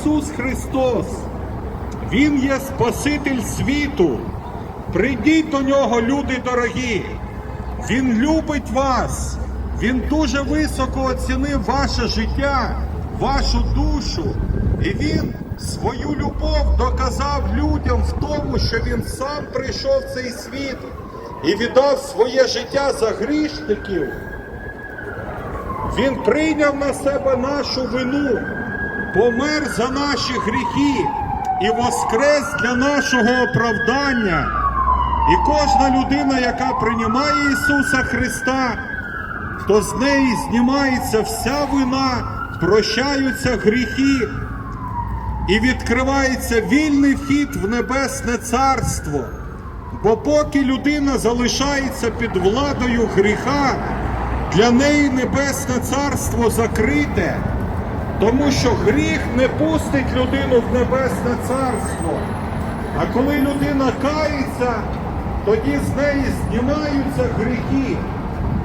Ісус Христос. Він є Спаситель світу. Прийдіть до нього, люди дорогі. Він любить вас. Він дуже високо оцінив ваше життя, вашу душу. І він свою любов доказав людям в тому, що він сам прийшов в цей світ і віддав своє життя за грішників. Він прийняв на себе нашу вину, помер за наші гріхи і воскрес для нашого оправдання. І кожна людина, яка приймає Ісуса Христа, то з неї знімається вся вина, прощаються гріхи і відкривається вільний вхід в небесне царство. Бо поки людина залишається під владою гріха, для неї небесне царство закрите, тому що гріх не пустить людину в небесне царство. А коли людина кається, тоді з неї знімаються гріхи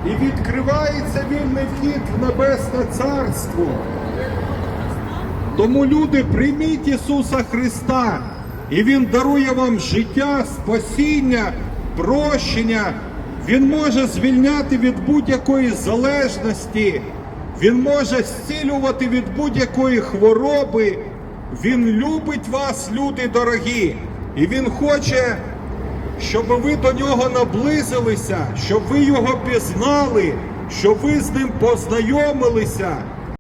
і відкривається вільний вхід в небесне царство. Тому люди, прийміть Ісуса Христа, і Він дарує вам життя, спасіння, прощення. Він може звільняти від будь-якої залежності, Він може зцілювати від будь-якої хвороби. Він любить вас, люди дорогі, і Він хоче, щоб ви до нього наблизилися, щоб ви його пізнали, щоб ви з ним познайомилися.